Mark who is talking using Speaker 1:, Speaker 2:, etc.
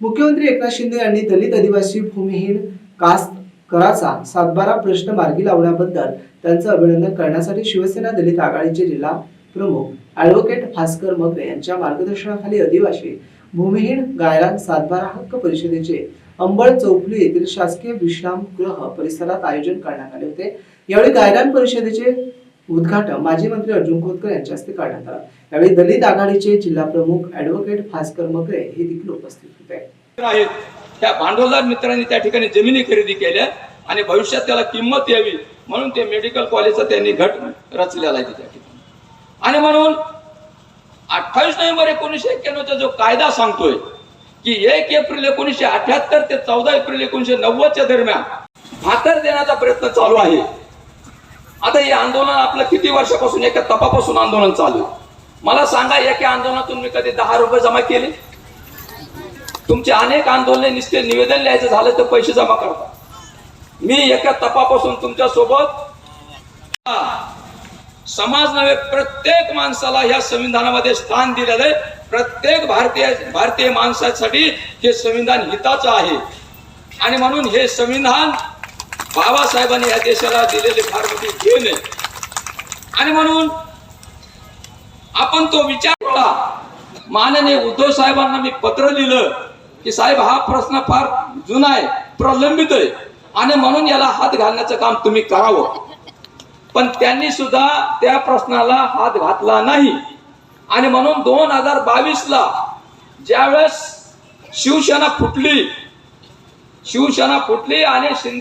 Speaker 1: मुख्यमंत्री एकनाथ शिंदे यांनी दलित आदिवासी भूमिहीन कास्ट कराचा सातबारा प्रश्न मार्गी लावण्याबद्दल त्यांचं अभिनंदन करण्यासाठी शिवसेना दलित आघाडीचे जिल्हा प्रमुख ॲडव्होकेट भास्कर मगरे यांच्या मार्गदर्शनाखाली आदिवासी भूमिहीन गायरान सातबारा हक्क परिषदेचे अंबळ चौफुली येथील शासकीय विश्रामगृह परिसरात आयोजन करण्यात आले होते. यावेळी गायरान परिषदेचे उद्घाटन माजी मंत्री अर्जुन खोतकर यांच्या हस्ते करण्यात आलं. यावेळी दलित आघाडीचे जिल्हा प्रमुख ॲडव्होकेट भास्कर मगरे हे देखील उपस्थित होते.
Speaker 2: आहेत. त्या भांडवलदार मित्रांनी त्या ठिकाणी जमिनी खरेदी केल्या आणि भविष्यात त्याला किंमत यावी म्हणून ते मेडिकल कॉलेजचा त्यांनी घट रचलेला आहे त्या ठिकाणी. आणि म्हणून अठ्ठावीस नोव्हेंबर एकोणीसशे एक्क्याण्णवचा जो कायदा सांगतोय की एक एप्रिल एकोणीसशे अठ्याहत्तर ते चौदा एप्रिल एकोणीसशे नव्वदच्या दरम्यान भाकर देण्याचा प्रयत्न चालू आहे. आता हे आंदोलन आपलं किती वर्षापासून एका तपापासून आंदोलन चालू आहे? मला सांगा एका आंदोलनातून मी कधी दहा रुपये जमा केले? तुमचे अनेक आंदोलने निसते निवेदन लिहायचं झालं तर पैसे जमा करता. मी एका तपापासून तुमच्यासोबत समाज नव्हे प्रत्येक माणसाला या संविधानामध्ये स्थान दिलेलं आहे. प्रत्येक भारतीय भारतीय माणसासाठी हे संविधान हिताचं आहे. आणि म्हणून हे संविधान बाबासाहेबांनी या देशाला दिलेले फार मोठी देण आहे. आणि म्हणून आपण तो विचार केला. माननीय उद्धव साहेबांना मी पत्र लिहिलं की साहेब हा प्रश्न फार जुना आहे प्रलंबित आहे आणि म्हणून याला हात घालण्याचं काम तुम्ही करावं. पण त्यांनी सुद्धा त्या प्रश्नाला हात घातला नाही. आणि म्हणून दोन हजार बावीस ला ज्यावेळेस शिवसेना फुटली शिवसेना फुटली आणि